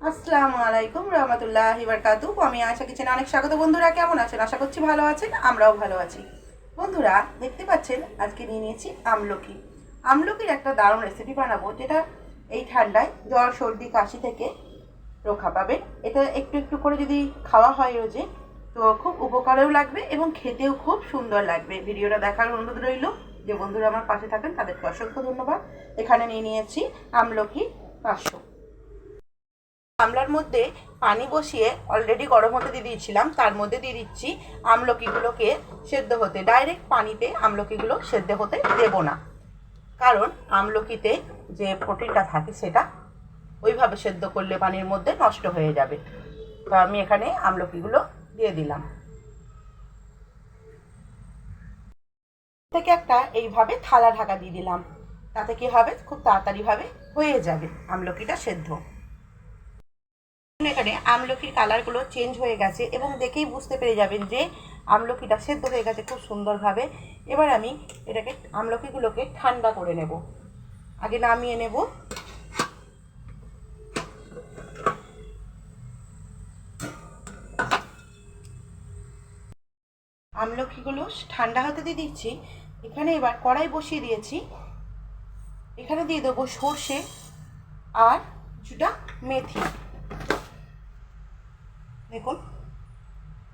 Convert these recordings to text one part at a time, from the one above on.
আসসালামু আলাইকুম রহমতুল্লাহ বারকাতু আমি আশা কিচেন অনেক স্বাগত। বন্ধুরা, কেমন আছেন? আশা করছি ভালো আছেন, আমরাও ভালো আছি। বন্ধুরা, দেখতে পাচ্ছেন, আজকে নিয়ে নিয়েছি আমলকি। আমলকির একটা দারুণ রেসিপি বানাবো, যেটা এই ঠান্ডায় জ্বর সর্দি, কাশি থেকে রক্ষা পাবেন এটা একটু একটু করে যদি খাওয়া হয় রোজে, তো খুব উপকারেও লাগবে এবং খেতেও খুব সুন্দর লাগবে। ভিডিওটা দেখার অনুরোধ রইল যে বন্ধুরা আমার পাশে থাকেন, তাদেরকে অসংখ্য ধন্যবাদ। এখানে নিয়ে নিয়েছি আমলকি পাঁচশো। গামলার মধ্যে পানি বসিয়ে অলরেডি গরম হতে দিয়ে দিয়েছিলাম। তার মধ্যে দিয়ে দিচ্ছি আমলকিগুলোকে সেদ্ধ হতে। ডাইরেক্ট পানিতে আমলকিগুলো সেদ্ধ হতে দেব না। কারণ আমলকিতে যে প্রোটিনটা থাকে সেটা ওইভাবে সেদ্ধ করলে পানির মধ্যে নষ্ট হয়ে যাবে। তো আমি এখানে আমলকিগুলো দিয়ে দিলাম। থেকে একটা এইভাবে থালা ঢাকা দিয়ে দিলাম। তাতে কি হবে? খুব তাড়াতাড়িভাবে হয়ে যাবে আমলকিটা সেদ্ধ। এখানে আমলকির কালারগুলো চেঞ্জ হয়ে গেছে এবং দেখেই বুঝতে পেরে যাবেন যে আমলকিটা সেদ্ধ হয়ে গেছে খুব সুন্দরভাবে। এবার আমি এটাকে আমলকিগুলোকে ঠান্ডা করে নেব। আগে নামিয়ে নেব। আমলকিগুলো ঠান্ডা হতে দিয়ে দিচ্ছি। এখানে এবার কড়াই বসিয়ে দিয়েছি। এখানে দিয়ে দেবো সর্ষে আর কিছুটা মেথি। দেখুন।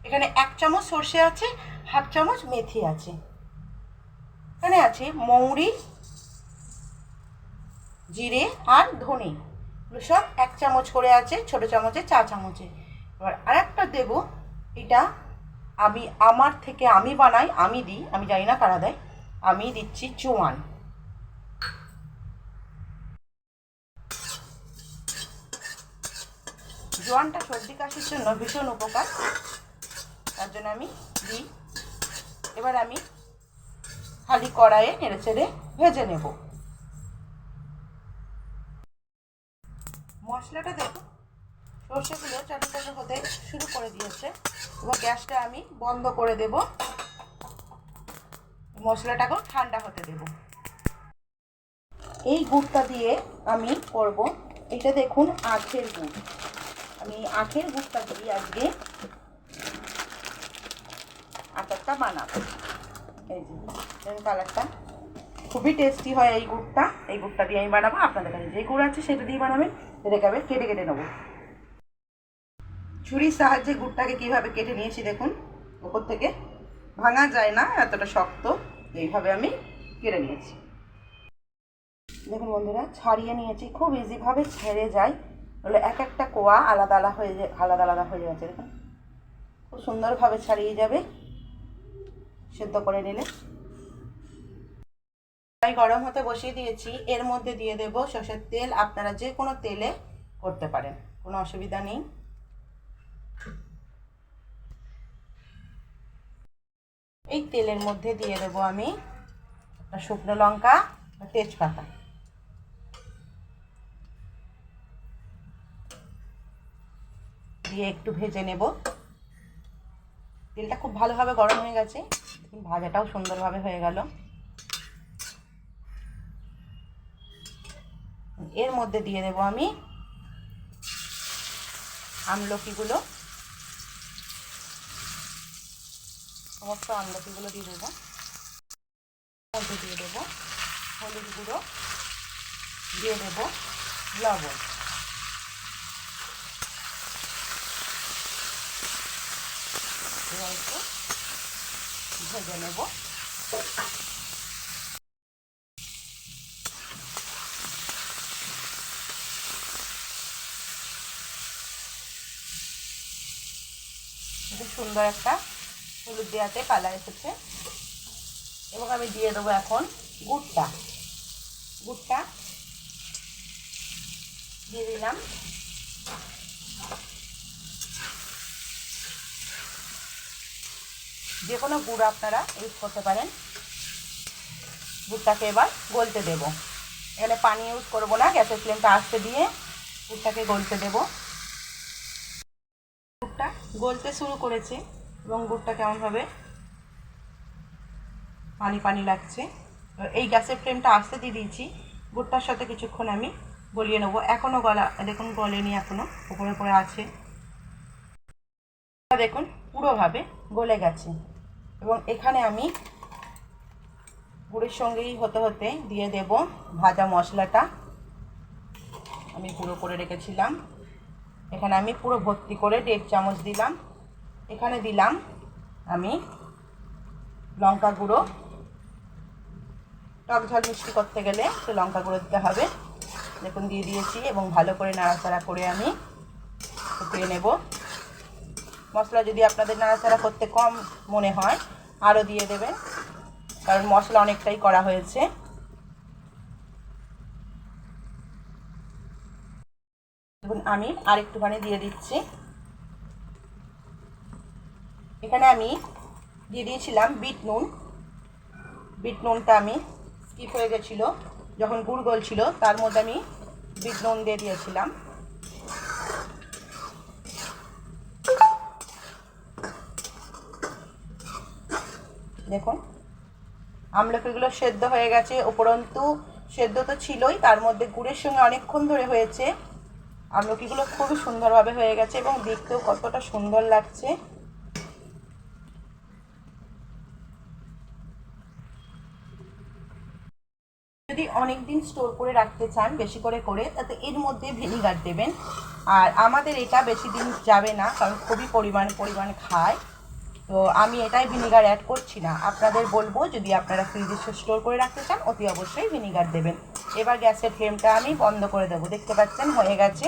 এখানে এক চামচ সর্ষে আছে, হাফ চামচ মেথি আছে। এখানে আছে মৌরি, জিরে আর ধনে। সব এক চামচ করে আছে, ছোট চামচে, চা চামচে। এবার আরেকটা দেব, এটা আমি, আমার থেকে আমি বানাই, আমি দিই, আমি জানি না কারা দেয়। আমি দিচ্ছি চোয়ান। জোয়ানটা সর্দি কাশির জন্য ভীষণ উপকার। তার জন্য আমি দিই এবার আমি খালি কড়াইয়ে নেড়ে চেড়ে ভেজে নেব। মশলাটা দেখুন সর্ষেগুলো চাটুচাটু হতে শুরু করে দিয়েছে, এবার গ্যাসটা আমি বন্ধ করে দেব। মশলাটাকেও ঠান্ডা হতে দেব। এই গুড়টা দিয়ে আমি করব, এটা দেখুন আখের গুড়। আমি আখের গুড়টা দিয়ে আজকে আচারটা বানাবো। এই যে কালারটা খুবই টেস্টি হয় এই গুড়টা। এই গুড়টা দিয়ে আমি বানাবো। আপনাদের কাছে যে গুড় আছে সেটা দিয়ে বানাবেন। এটাকে আমি কেটে কেটে নেব। ছুরির সাহায্যে গুড়টাকে কীভাবে কেটে নিয়েছি দেখুন। ওপর থেকে ভাঙা যায় না, এতটা শক্ত। এইভাবে আমি কেটে নিয়েছি। দেখুন বন্ধুরা, ছাড়িয়ে নিয়েছি। খুব ইজিভাবে ছেড়ে যায়। হলো এক একটা কোয়া আলাদা আলাদা হয়ে যায়, আলাদা আলাদা হয়ে যাচ্ছে, দেখুন। খুব সুন্দরভাবে ছাড়িয়ে যাবে। সেদ্ধ করে নিলে। তাই গরম হতে বসিয়ে দিয়েছি। এর মধ্যে দিয়ে দেব সর্ষের তেল। আপনারা যে কোনো তেলে করতে পারেন। কোনো অসুবিধা নেই। এই তেলের মধ্যে দিয়ে দেবো আমি শুকনো লঙ্কা তেজপাতা। দিয়ে একটু ভেজে নেব। তেলটা খুব ভালোভাবে গরম হয়ে গেছে। ভাজাটাও সুন্দরভাবে হয়ে গেল। এর মধ্যে দিয়ে দেব আমি আমলকিগুলো। সমস্ত আমলকিগুলো দিয়ে দেবো। মধ্যে দিয়ে দেবো। হলুদ গুঁড়ো। দিয়ে দেবো লবণ। একটু ভেজে নেব সুন্দর একটা হলুদ দেওয়াতে কালার এসেছে এবং আমি দিয়ে দেবো এখন গুড়টা গুড়টা দিয়ে দিলাম যে কোনো গুড় আপনারা ইউজ করতে পারেন। গুড়টাকে এবার গলতে দেব। এখানে পানি ইউজ করব না, গ্যাসের ফ্লেমটা আসতে দিয়ে গুড়টাকে গলতে দেব। গুড়টা গলতে শুরু করেছে এবং গুড়টা কেমনভাবে পানি পানি লাগছে। এই গ্যাসের ফ্লেমটা আসতে দিয়ে দিয়েছি। গুড়টার সাথে কিছুক্ষণ আমি গলিয়ে নেব। এখনও গলা, দেখুন গলেনি এখনও উপরে উপরে আছে। দেখুন, পুরোভাবে গলে গেছে। এবং এখানে আমি গুড়ের সঙ্গেই হতে হতে দিয়ে দেব ভাজা মশলাটা। আমি গুঁড়ো করে রেখেছিলাম। এখানে আমি পুরো ভর্তি করে দেড় চামচ দিলাম। এখানে দিলাম আমি লঙ্কা গুঁড়ো। টক ঝাল মিষ্টি করতে গেলে তো লঙ্কা গুঁড়ো দিতে হবে। দেখুন, দিয়ে দিয়েছি এবং ভালো করে নাড়াচাড়া করে আমি ফুটিয়ে নেব। মশলা যদি আপনাদের নাড়াচাড়া করতে কম মনে হয় আরও দিয়ে দেবেন। কারণ মশলা অনেকটাই করা হয়েছে। আমি আর একটুখানি দিয়ে দিচ্ছি। এখানে আমি দিয়ে দিয়েছিলাম বিট নুন। বিট নুনটা আমি স্কিপ হয়ে গেছিল, যখন গুড় গলছিল, তার মধ্যে আমি বিট নুন দিয়ে দিয়েছিলাম। দেখুন। আমলকিগুলো সেদ্ধ হয়ে গেছে, উপরন্তু সেদ্ধ তো ছিলই, তার মধ্যে গুড়ের সঙ্গে অনেকক্ষণ ধরে হয়েছে। আমলকিগুলো খুবই সুন্দরভাবে হয়ে গেছে এবং দেখতেও কতটা সুন্দর লাগছে। যদি অনেক দিন স্টোর করে রাখতে চান, বেশি করে করে, তাতে এর মধ্যে ভিনিগার দেবেন। আর আমাদের এটা বেশি দিন যাবে না, কারণ খুবই পরিমাণ পরিমাণ খায়। তো আমি এটাই ভিনিগার অ্যাড করছি না। আপনাদের বলব, যদি আপনারা ফ্রিজে স্টোর করে রাখতে চান, অতি অবশ্যই ভিনিগার দেবেন। এবার গ্যাসের ফ্লেমটা আমি বন্ধ করে দেবো। দেখতে পাচ্ছেন, হয়ে গেছে।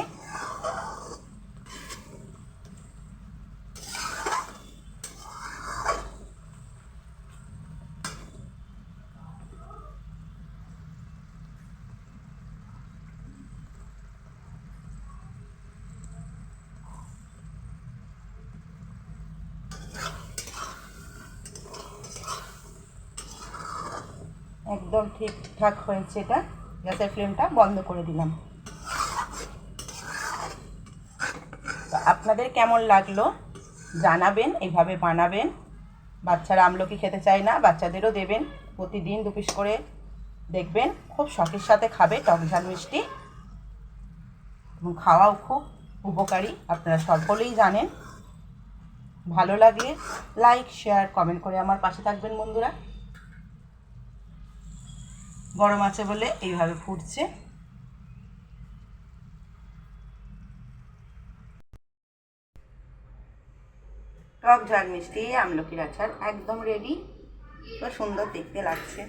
একদম ঠিকঠাক হয়েছে এটা। গ্যাসের ফ্লেমটা বন্ধ করে দিলাম। তো আপনাদের কেমন লাগল? জানাবেন এইভাবে বানাবেন। বাচ্চারা আমলকি খেতে চায় না, বাচ্চাদেরও দেবেন। প্রতিদিন দু পিস করে দেখবেন, খুব শখের সাথে খাবে, টক ঝাল মিষ্টি। এবং খাওয়াও খুব উপকারী, আপনারা সকলেই জানেন। ভালো লাগলে লাইক শেয়ার কমেন্ট করে আমার পাশে থাকবেন বন্ধুরা। গরম আছে বলে এইভাবে ফুটছে। টক ঝাল মিষ্টি, আমলকির আচার, একদম রেডি তো সুন্দর দেখতে লাগছে।